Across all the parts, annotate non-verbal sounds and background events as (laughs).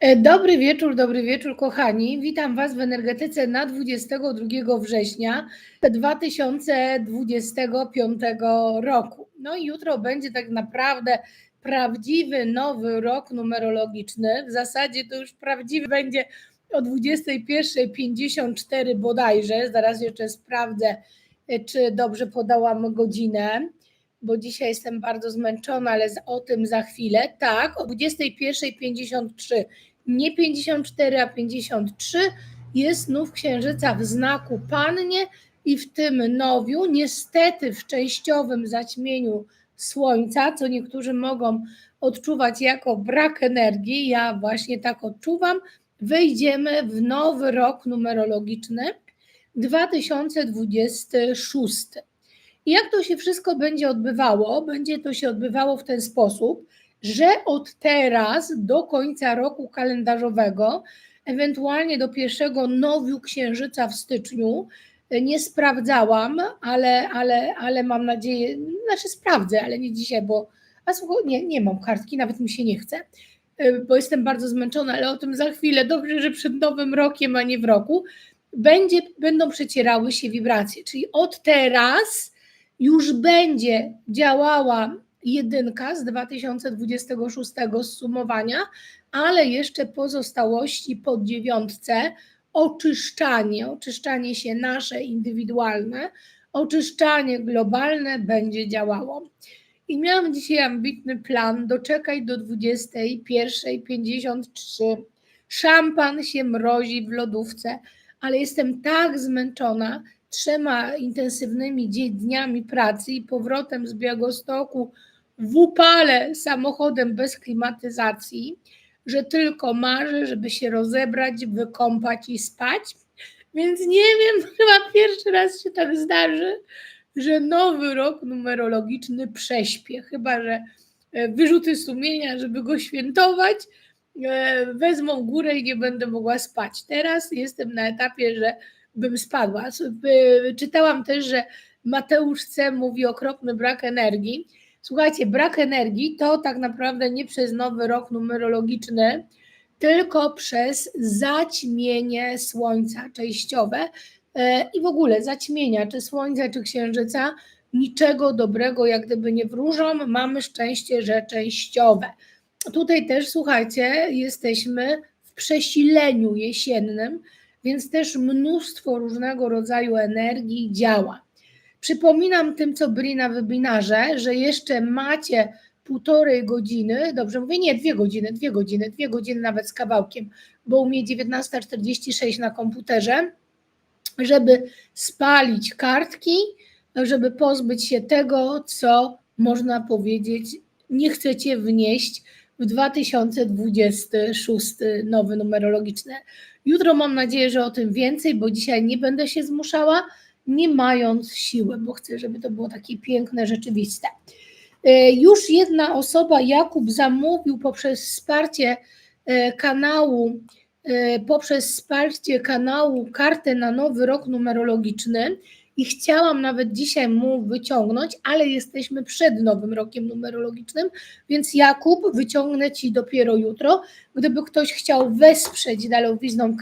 E, Dobry wieczór, dobry wieczór, kochani. Witam Was w energetyce na 22 września 2025 roku. No i jutro będzie tak naprawdę prawdziwy nowy rok numerologiczny. W zasadzie to już prawdziwy będzie o 21.54 bodajże. Zaraz jeszcze sprawdzę, e, czy dobrze podałam godzinę bo dzisiaj jestem bardzo zmęczona, ale o tym za chwilę. Tak, o 21.53, nie 54, a 53 jest nów księżyca w znaku Pannie i w tym nowiu, niestety w częściowym zaćmieniu Słońca, co niektórzy mogą odczuwać jako brak energii, ja właśnie tak odczuwam, wejdziemy w nowy rok numerologiczny 2026. I jak to się wszystko będzie odbywało? Będzie to się odbywało w ten sposób, że od teraz do końca roku kalendarzowego, ewentualnie do pierwszego nowiu księżyca w styczniu, nie sprawdzałam, ale, ale, ale mam nadzieję, znaczy sprawdzę, ale nie dzisiaj, bo a nie, nie mam kartki, nawet mi się nie chce, bo jestem bardzo zmęczona, ale o tym za chwilę. Dobrze, że przed nowym rokiem, a nie w roku, będzie, będą przecierały się wibracje. Czyli od teraz już będzie działała jedynka z 2026 zsumowania, ale jeszcze pozostałości po dziewiątce, oczyszczanie, oczyszczanie się nasze indywidualne, oczyszczanie globalne będzie działało. I miałam dzisiaj ambitny plan, doczekaj do 21.53. Szampan się mrozi w lodówce, ale jestem tak zmęczona, trzema intensywnymi dniami pracy i powrotem z Białegostoku w upale samochodem bez klimatyzacji, że tylko marzę, żeby się rozebrać, wykąpać i spać. Więc nie wiem, (laughs) chyba pierwszy raz się tak zdarzy, że nowy rok numerologiczny prześpię. Chyba, że e, wyrzuty sumienia, żeby go świętować, e, wezmą górę i nie będę mogła spać. Teraz jestem na etapie, że bym spadła. Czytałam też, że Mateusz C. mówi okropny brak energii. Słuchajcie, brak energii to tak naprawdę nie przez nowy rok numerologiczny, tylko przez zaćmienie słońca częściowe e, i w ogóle zaćmienia, czy słońca, czy księżyca, niczego dobrego jak gdyby nie wróżą. Mamy szczęście, że częściowe. Tutaj też, słuchajcie, jesteśmy w przesileniu jesiennym, więc też mnóstwo różnego rodzaju energii działa. Przypominam tym, co byli na webinarze, że jeszcze macie półtorej godziny, dobrze mówię, nie, dwie godziny, dwie godziny, dwie godziny nawet z kawałkiem, bo u mnie 19.46 na komputerze, żeby spalić kartki, żeby pozbyć się tego, co można powiedzieć, nie chcecie wnieść w 2026 nowy numerologiczny. Jutro mam nadzieję, że o tym więcej, bo dzisiaj nie będę się zmuszała, nie mając siły, bo chcę, żeby to było takie piękne, rzeczywiste. E, już jedna osoba, Jakub, zamówił poprzez wsparcie e, kanału, e, poprzez wsparcie kanału kartę na nowy rok numerologiczny i chciałam nawet dzisiaj mu wyciągnąć, ale jesteśmy przed nowym rokiem numerologicznym, więc Jakub wyciągnę Ci dopiero jutro. Gdyby ktoś chciał wesprzeć Dalowizną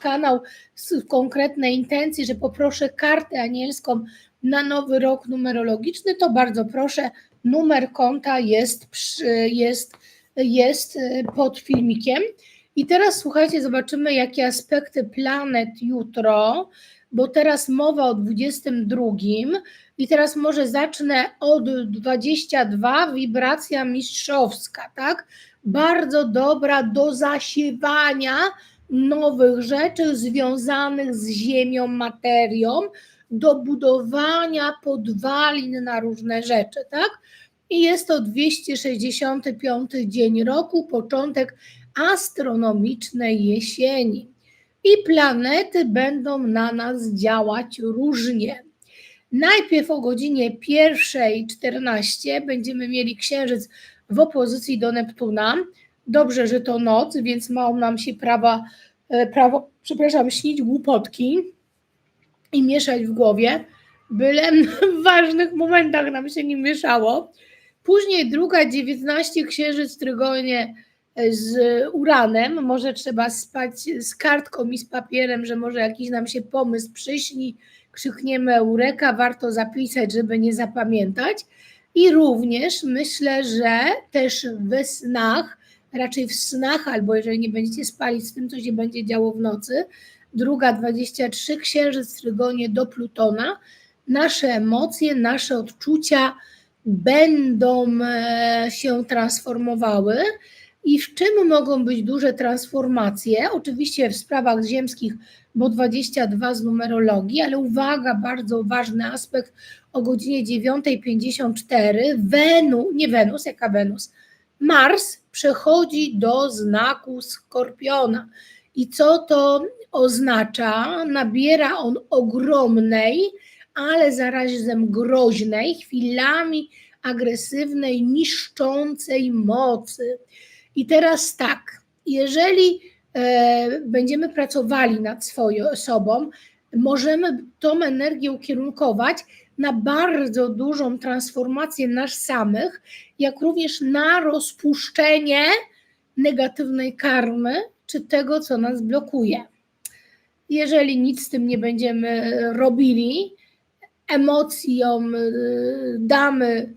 kanał z konkretnej intencji, że poproszę kartę anielską na nowy rok numerologiczny, to bardzo proszę, numer konta jest, jest, jest e, pod filmikiem. I teraz słuchajcie, zobaczymy, jakie aspekty planet jutro bo teraz mowa o 22 i teraz może zacznę od 22, wibracja mistrzowska, tak? Bardzo dobra do zasiewania nowych rzeczy związanych z ziemią, materią, do budowania podwalin na różne rzeczy, tak? I jest to 265 dzień roku, początek astronomicznej jesieni i planety będą na nas działać różnie. Najpierw o godzinie 1.14 będziemy mieli księżyc w opozycji do Neptuna. Dobrze, że to noc, więc mało nam się prawa, e, prawo, przepraszam, śnić głupotki i mieszać w głowie, byle w ważnych momentach nam się nie mieszało. Później druga 19 księżyc w trygonie z uranem, może trzeba spać z kartką i z papierem, że może jakiś nam się pomysł przyśni, krzykniemy eureka, warto zapisać, żeby nie zapamiętać. I również myślę, że też we snach, raczej w snach, albo jeżeli nie będziecie spali z tym, co się będzie działo w nocy, druga 23, księżyc w trygonie do Plutona, nasze emocje, nasze odczucia będą e, się transformowały. I w czym mogą być duże transformacje? Oczywiście w sprawach ziemskich, bo 22 z numerologii, ale uwaga, bardzo ważny aspekt o godzinie 9.54 Wenus, nie Wenus, jaka Wenus, Mars przechodzi do znaku Skorpiona. I co to oznacza? Nabiera on ogromnej, ale zarazem groźnej, chwilami agresywnej, niszczącej mocy. I teraz tak, jeżeli e, będziemy pracowali nad swoją sobą, możemy tą energię ukierunkować na bardzo dużą transformację nas samych, jak również na rozpuszczenie negatywnej karmy czy tego, co nas blokuje. Jeżeli nic z tym nie będziemy robili, emocjom y, damy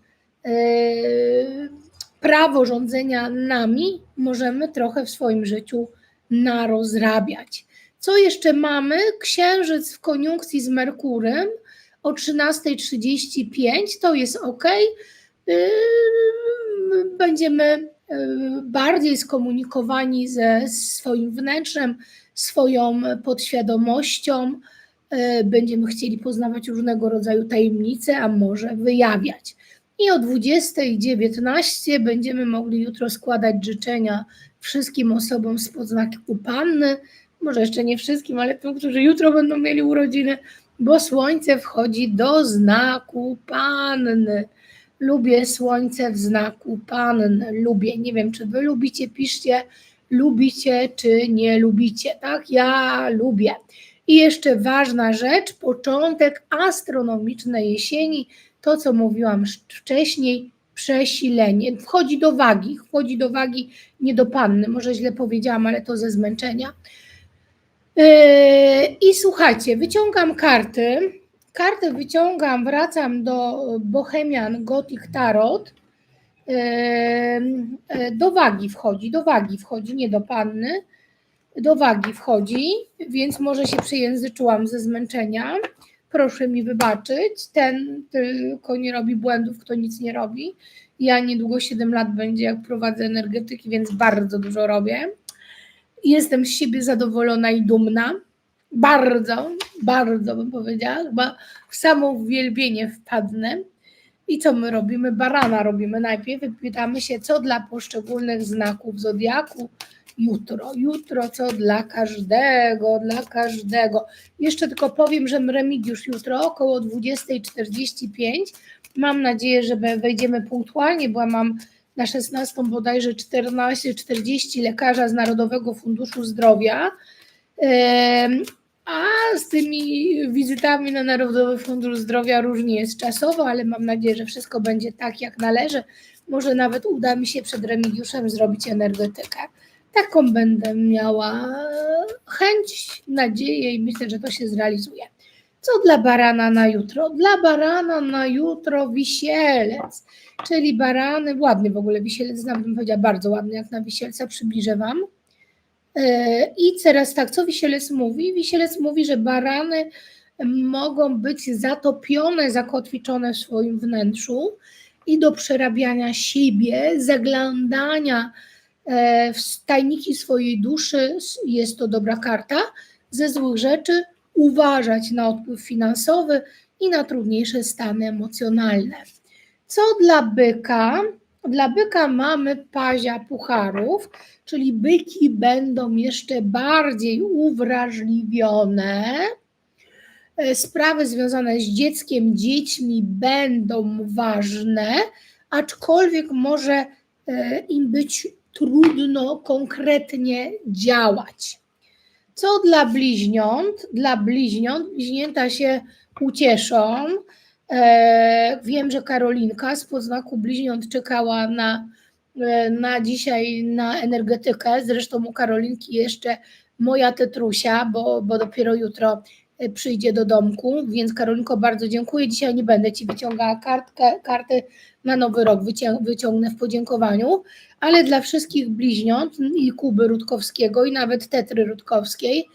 y, prawo rządzenia nami, możemy trochę w swoim życiu narozrabiać. Co jeszcze mamy? Księżyc w koniunkcji z Merkurem o 13.35, to jest ok. Będziemy bardziej skomunikowani ze swoim wnętrzem, swoją podświadomością. Będziemy chcieli poznawać różnego rodzaju tajemnice, a może wyjawiać. I o 20.19 będziemy mogli jutro składać życzenia wszystkim osobom z podznaku Panny, może jeszcze nie wszystkim, ale tym, którzy jutro będą mieli urodziny, bo słońce wchodzi do znaku Panny. Lubię słońce w znaku Panny, lubię. Nie wiem, czy wy lubicie, piszcie, lubicie czy nie lubicie, tak? Ja lubię. I jeszcze ważna rzecz, początek astronomicznej jesieni, to co mówiłam wcześniej, przesilenie. Wchodzi do wagi, wchodzi do wagi, nie do panny, może źle powiedziałam, ale to ze zmęczenia. Yy, I słuchajcie, wyciągam karty. Karty wyciągam, wracam do Bohemian Gothic Tarot. Yy, yy, do wagi wchodzi, do wagi wchodzi, nie do panny. Do wagi wchodzi, więc może się przejęzyczyłam ze zmęczenia. Proszę mi wybaczyć. Ten tylko nie robi błędów, kto nic nie robi. Ja niedługo 7 lat będzie, jak prowadzę energetyki, więc bardzo dużo robię. Jestem z siebie zadowolona i dumna. Bardzo, bardzo bym powiedziała, chyba w samo uwielbienie wpadnę. I co my robimy? Barana robimy najpierw. Pytamy się, co dla poszczególnych znaków zodiaku jutro. Jutro co dla każdego, dla każdego. Jeszcze tylko powiem, że Remigiusz jutro około 20.45. Mam nadzieję, że wejdziemy punktualnie, bo mam na 16 bodajże 14.40 lekarza z Narodowego Funduszu Zdrowia. A z tymi wizytami na Narodowy Fundusz Zdrowia różnie jest czasowo, ale mam nadzieję, że wszystko będzie tak, jak należy. Może nawet uda mi się przed Remigiuszem zrobić energetykę. Taką będę miała chęć, nadzieję i myślę, że to się zrealizuje. Co dla barana na jutro? Dla barana na jutro wisielec, czyli barany, ładny w ogóle wisielec, znam, bym powiedziała bardzo ładny jak na wisielca, przybliżę Wam. E, I teraz tak, co wisielec mówi? Wisielec mówi, że barany mogą być zatopione, zakotwiczone w swoim wnętrzu i do przerabiania siebie, zaglądania e, w tajniki swojej duszy jest to dobra karta. Ze złych rzeczy uważać na odpływ finansowy i na trudniejsze stany emocjonalne. Co dla byka? Dla byka mamy pazia pucharów, czyli byki będą jeszcze bardziej uwrażliwione. E, sprawy związane z dzieckiem, dziećmi będą ważne, aczkolwiek może e, im być trudno konkretnie działać. Co dla bliźniąt? Dla bliźniąt, bliźnięta się ucieszą. E, wiem, że Karolinka z poznaku bliźniąt czekała na e, na dzisiaj na energetykę. Zresztą u Karolinki jeszcze moja Tetrusia, bo, bo dopiero jutro e, przyjdzie do domku, więc Karolinko bardzo dziękuję. Dzisiaj nie będę Ci wyciągała kartkę, karty na nowy rok, wycią- wyciągnę w podziękowaniu, ale dla wszystkich bliźniąt i Kuby Rutkowskiego i nawet Tetry Rutkowskiej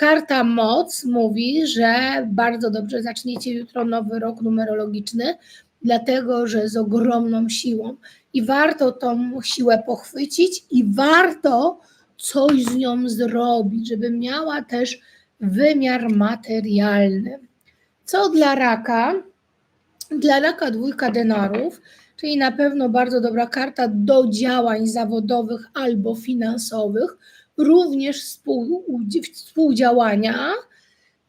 karta moc mówi, że bardzo dobrze zaczniecie jutro nowy rok numerologiczny, dlatego że z ogromną siłą i warto tą siłę pochwycić i warto coś z nią zrobić, żeby miała też wymiar materialny. Co dla raka? Dla raka dwójka denarów, czyli na pewno bardzo dobra karta do działań zawodowych albo finansowych, również współ, współdziałania.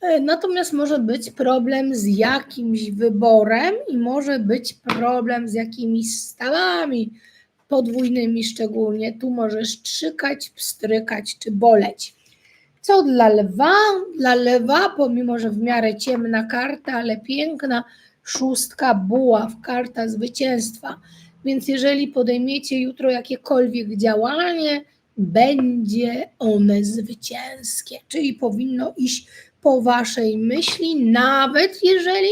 E, Natomiast może być problem z jakimś wyborem i może być problem z jakimiś stawami podwójnymi szczególnie. Tu może strzykać, pstrykać czy boleć. Co dla lwa? Dla lwa, pomimo że w miarę ciemna karta, ale piękna, szóstka buław, karta zwycięstwa. Więc jeżeli podejmiecie jutro jakiekolwiek działanie, będzie one zwycięskie, czyli powinno iść po waszej myśli, nawet jeżeli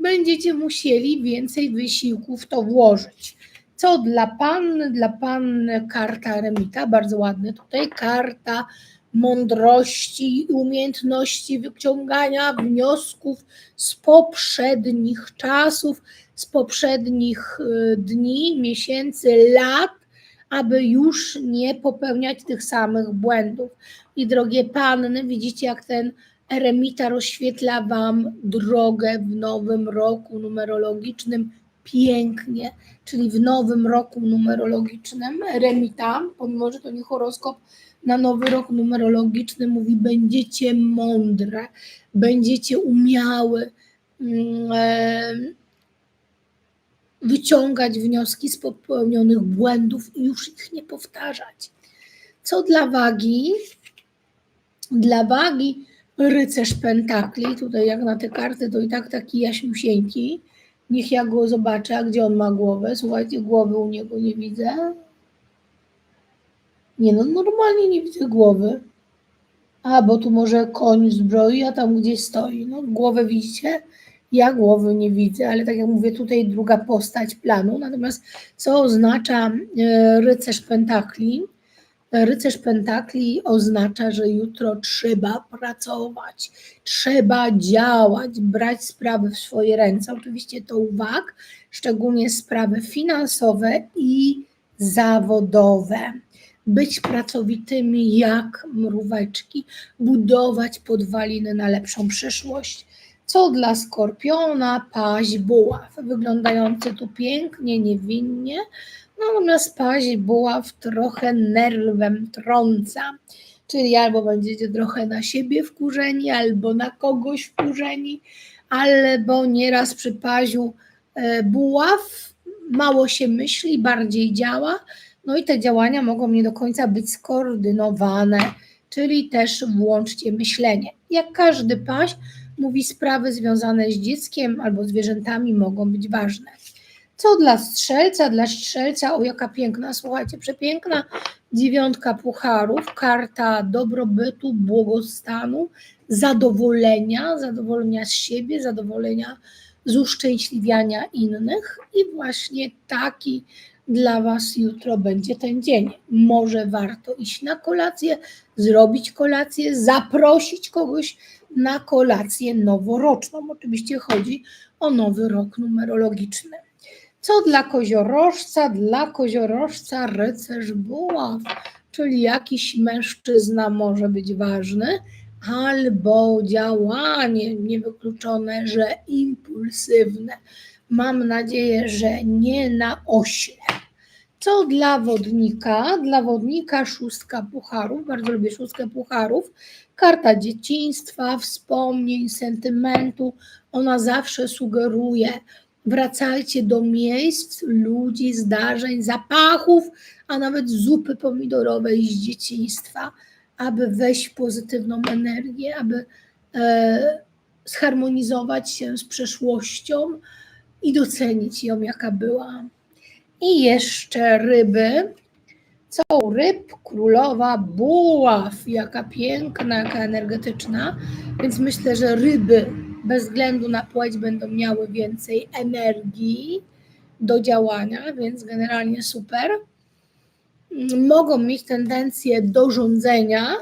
będziecie musieli więcej wysiłku w to włożyć. Co dla panny? Dla panny karta remita, bardzo ładny tutaj, karta mądrości i umiejętności wyciągania wniosków z poprzednich czasów, z poprzednich y, dni, miesięcy, lat, aby już nie popełniać tych samych błędów. I drogie panny, widzicie, jak ten eremita rozświetla Wam drogę w nowym roku numerologicznym pięknie, czyli w nowym roku numerologicznym eremita, pomimo że to nie horoskop, na nowy rok numerologiczny mówi: będziecie mądre, będziecie umiały e, wyciągać wnioski z popełnionych błędów i już ich nie powtarzać. Co dla wagi? Dla wagi rycerz pentakli, tutaj jak na te karty, to i tak taki jaśniusieńki. Niech ja go zobaczę, a gdzie on ma głowę? Słuchajcie, głowy u niego nie widzę. Nie no, normalnie nie widzę głowy. A, bo tu może koń zbroi, a tam gdzieś stoi. No, głowę widzicie? Ja głowy nie widzę, ale tak jak mówię, tutaj druga postać planu. Natomiast co oznacza e, rycerz pentakli? Rycerz pentakli oznacza, że jutro trzeba pracować, trzeba działać, brać sprawy w swoje ręce. Oczywiście to uwag, szczególnie sprawy finansowe i zawodowe. Być pracowitymi jak mróweczki, budować podwaliny na lepszą przyszłość. Co dla skorpiona, paź buław, wyglądający tu pięknie, niewinnie, natomiast paź buław trochę nerwem trąca. Czyli albo będziecie trochę na siebie wkurzeni, albo na kogoś wkurzeni, albo nieraz przy paziu e, buław mało się myśli, bardziej działa, no i te działania mogą nie do końca być skoordynowane, czyli też włączcie myślenie. Jak każdy paź mówi, sprawy związane z dzieckiem albo zwierzętami mogą być ważne. Co dla strzelca? Dla strzelca, o jaka piękna, słuchajcie, przepiękna dziewiątka pucharów, karta dobrobytu, błogostanu, zadowolenia, zadowolenia z siebie, zadowolenia z uszczęśliwiania innych i właśnie taki dla Was jutro będzie ten dzień. Może warto iść na kolację, zrobić kolację, zaprosić kogoś na kolację noworoczną. Oczywiście chodzi o nowy rok numerologiczny. Co dla koziorożca? Dla koziorożca rycerz buław, czyli jakiś mężczyzna może być ważny, albo działanie niewykluczone, że impulsywne. Mam nadzieję, że nie na ośle. Co dla wodnika? Dla wodnika szóstka pucharów, bardzo lubię szóstkę pucharów. Karta dzieciństwa, wspomnień, sentymentu. Ona zawsze sugeruje, wracajcie do miejsc, ludzi, zdarzeń, zapachów, a nawet zupy pomidorowej z dzieciństwa, aby wejść pozytywną energię, aby e, zharmonizować się z przeszłością i docenić ją, jaka była. I jeszcze ryby. Co ryb królowa buław. Jaka piękna, jaka energetyczna. Więc myślę, że ryby bez względu na płeć będą miały więcej energii do działania, więc generalnie super. Mogą mieć tendencję do rządzenia,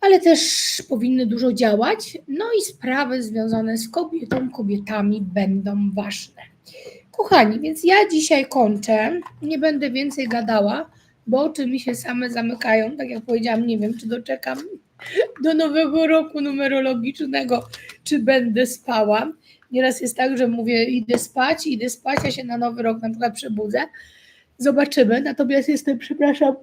ale też powinny dużo działać. No i sprawy związane z kobietą, kobietami będą ważne. Kochani, więc ja dzisiaj kończę. Nie będę więcej gadała, bo oczy mi się same zamykają. Tak jak powiedziałam, nie wiem, czy doczekam do nowego roku numerologicznego, czy będę spała. Nieraz jest tak, że mówię, idę spać, idę spać, a się na nowy rok na przykład przebudzę. Zobaczymy. Natomiast jestem, przepraszam,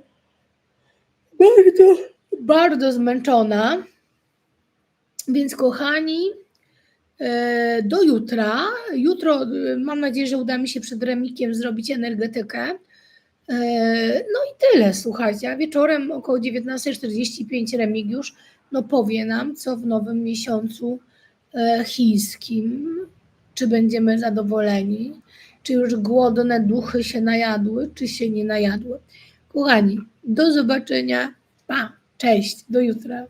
bardzo, bardzo zmęczona. Więc kochani, do jutra. Jutro e, mam nadzieję, że uda mi się przed remikiem zrobić energetykę. E, No i tyle, słuchajcie. A wieczorem około 19.45 Remigiusz no powie nam, co w nowym miesiącu e, chińskim. Czy będziemy zadowoleni? Czy już głodne duchy się najadły, czy się nie najadły? Kochani, do zobaczenia. Pa, cześć, do jutra.